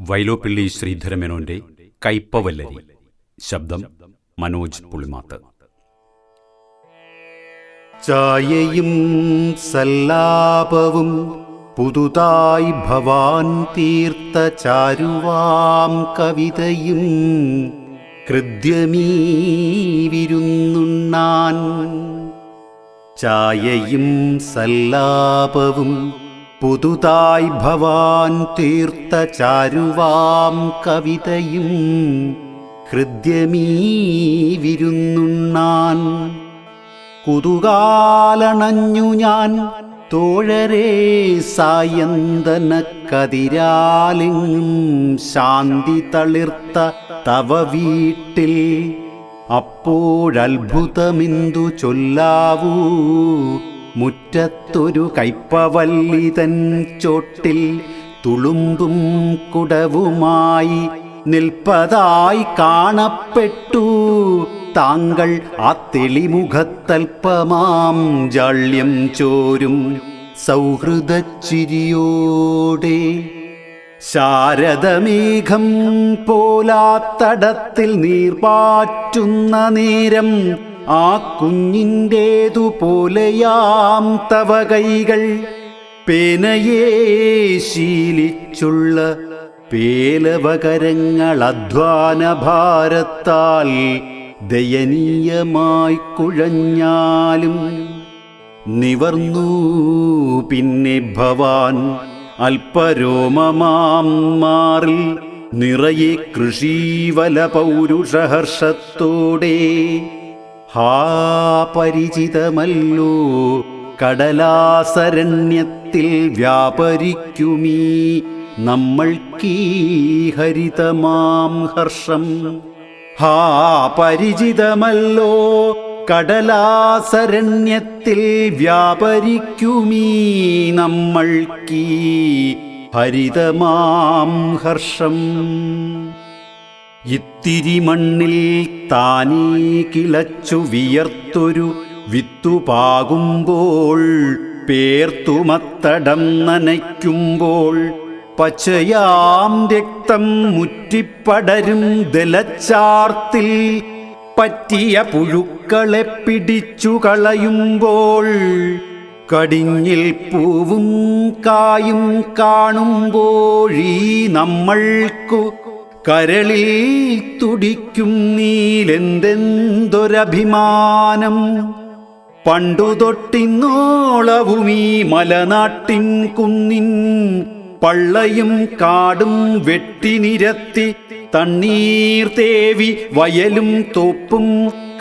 വൈലോപ്പിള്ളി ശ്രീധരമേനോന്റെ കൈപ്പവല്ലരി. ശബ്ദം മനോജ് പുളിമാത്ത്. ചായയും സല്ലാപവും പുതുതായി ഭവാൻ തീർത്ത ചാരുവാം കവിതയും ഹൃദ്യമീ വിരുന്നുണ്ണാൻ ചായയും സല്ലാപവും പുതുതായി ഭവാൻ തീർത്ത ചാരുവാം കവിതയും ഹൃദ്യമീ വിരുന്നുണ്ണാൻ കുതുകാലണഞ്ഞു ഞാൻ തോഴരേ സായന്തന കതിരാലിങ്ങും ശാന്തി തളിർത്ത തവ വീട്ടിൽ അപ്പോഴത്ഭുതമിന്തു ചൊല്ലാവൂ? മുറ്റത്തൊരു കൈപ്പവല്ലിതൻ ചോട്ടിൽ തുളുമ്പും കുടവുമായി നിൽപ്പതായി കാണപ്പെട്ടു. താങ്കൾ ആ തെളിമുഖത്തൽപ്പമാം ജാള്യം ചോരും സൗഹൃദച്ചിരിയോടെ. ശാരദമേഘം പോലാത്തടത്തിൽ നീർപാറ്റുന്ന നേരം ആ കുഞ്ഞിന്റേതുപോലെയാം തവ കൈകൾ. പേനയെ ശീലിച്ചുള്ള പേലവകരങ്ങൾ അധ്വാന ഭാരത്താൽ ദയനീയമായി കുഴഞ്ഞാലും നിവർന്നു പിന്നെ ഭവാൻ അല്പരോമമാം മാറിൽ നിറയെ കൃഷീവല പൗരുഷഹർഷത്തോടെ ഹാ പരിചിതമല്ലോ കടലാസരണ്യത്തിൽ വ്യാപരിക്കുമീ. നമ്മൾക്കീ ഹരിതമാം ഹർഷം. ഹാ പരിചിതമല്ലോ കടലാസരണ്യത്തിൽ വ്യാപരിക്കുമീ. നമ്മൾക്കീ ഹരിതമാം ഹർഷം. ഇത്തിരി മണ്ണിൽ താനീ കിളച്ചു വിയർത്തൊരു വിത്തുപാകുമ്പോൾ പേർത്തുമത്തടം നനയ്ക്കുമ്പോൾ പച്ചയാം രക്തം മുറ്റിപ്പടരും ദലച്ചാർത്തിൽ പറ്റിയ പുഴുക്കളെ പിടിച്ചു കളയുമ്പോൾ കടിഞ്ഞിൽ പൂവും കായും കാണുമ്പോഴീ നമ്മൾക്കു കരളിൽ തുടിക്കും നീലെന്തെന്തൊരഭിമാനം? പണ്ടു തൊട്ടിന്നോളവുമി മലനാട്ടിൻ കുന്നിൻ പള്ളയും കാടും വെട്ടിനിരത്തി തണ്ണീർ തേവി വയലും തോപ്പും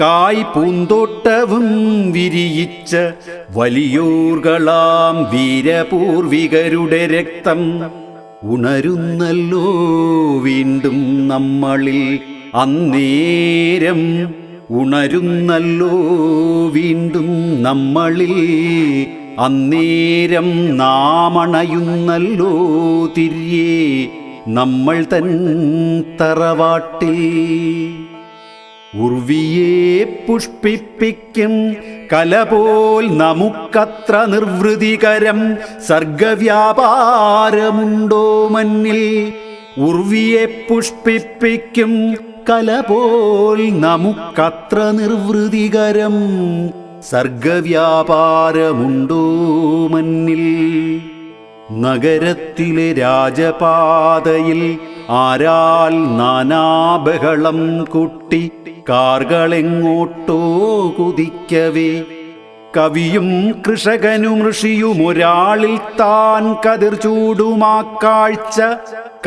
കായ് പൂന്തോട്ടവും വിരിയിച്ച വലിയൂർകളാം വീരപൂർവികരുടെ രക്തം. ഉണരുന്നല്ലോ വീണ്ടും നമ്മളിൽ അന്നേരം ഉണരുന്നല്ലോ വീണ്ടും നമ്മളിൽ അന്നേരം നാമണയുന്നല്ലോ തിരിയേ നമ്മൾ തൻ തറവാട്ടിൽ. ഉർവിയെ പുഷ്പിപ്പിക്കും. കലപോൽ നമുക്കത്ര നിർവൃതികരം സർഗവ്യാപാരമുണ്ടോ മന്നിൽ? ഉർവിയെ പുഷ്പിപ്പിക്കും. കലപോൽ നമുക്കത്ര നിർവൃതികരം സർഗവ്യാപാരമുണ്ടോ മന്നിൽ? നഗരത്തിലെ രാജപാതയിൽ ആരാൽ നാനാബഹളം കൂട്ടി കാർകളെങ്ങോട്ടോ കുതിക്കവേ. കവിയും കൃഷകനും ഋഷിയും ഒരാളിൽ താൻ കതിർ ചൂടുമാ കാഴ്ച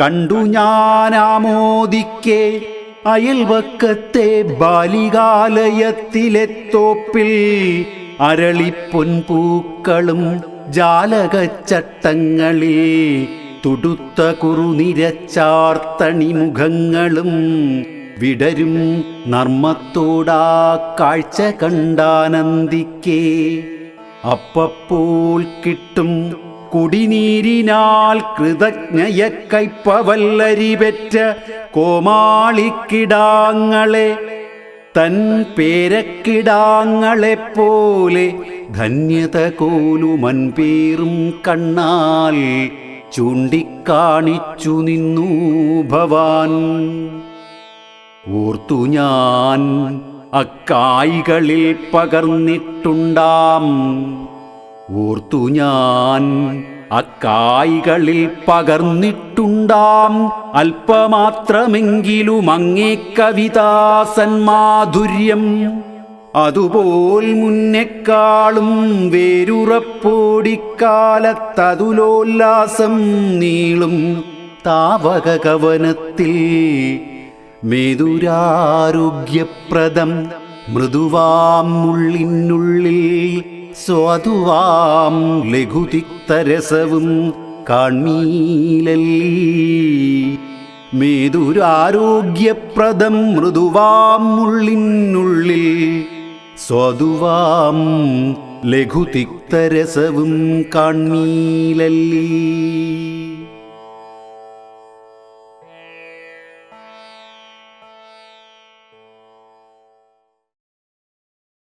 കണ്ടു ഞാനാമോദിക്കേ അയൽവക്കത്തെ ബാലികാലയത്തിലെ തോപ്പിൽ അരളിപ്പൊൻപൂക്കളും ജാലകച്ചട്ടങ്ങളിൽ തുടുത്ത കുറുനിരച്ചാർത്തണി മുഖങ്ങളും വിടരും നർമ്മത്തോടാ കാഴ്ച കണ്ടാനന്ദിക്കേ. അപ്പപ്പോൾ കിട്ടും കുടിനീരിനാൽ കൃതജ്ഞയ കൈപ്പവല്ലരി പെറ്റ കോമാളിക്കിടാങ്ങളെ തൻ പേരക്കിടാങ്ങളെപ്പോലെ ധന്യത കോലുമൻപേറും കണ്ണാൽ ചൂണ്ടിക്കാണിച്ചു നിന്നു ഭവാൻ. ഓർത്തു ഞാൻ അക്കായികളിൽ പകർന്നിട്ടുണ്ടാം. ഓർത്തു ഞാൻ അക്കായികളിൽ പകർന്നിട്ടുണ്ടാം. അല്പമാത്രമെങ്കിലും അങ്ങേ കവിതാസന്മാധുര്യം. അതുപോൽ മുന്നെക്കാളും വേരുറപ്പോടിക്കാലത്തതുലോല്ലാസം നീളും താവക കവനത്തിൽ മേതുരാരോഗ്യപ്രദം മൃദുവാം ഉള്ളിനുള്ളിൽ സ്വാതുവാം ലഘുതിക്തരസവും കാൺമീലല്ലീ. മേതുരാരോഗ്യപ്രദം മൃദുവാം ഉള്ളിനുള്ളിൽ സ്വതുവാം ലഘുതിക്തരസവും കാൺമീലല്ലീ.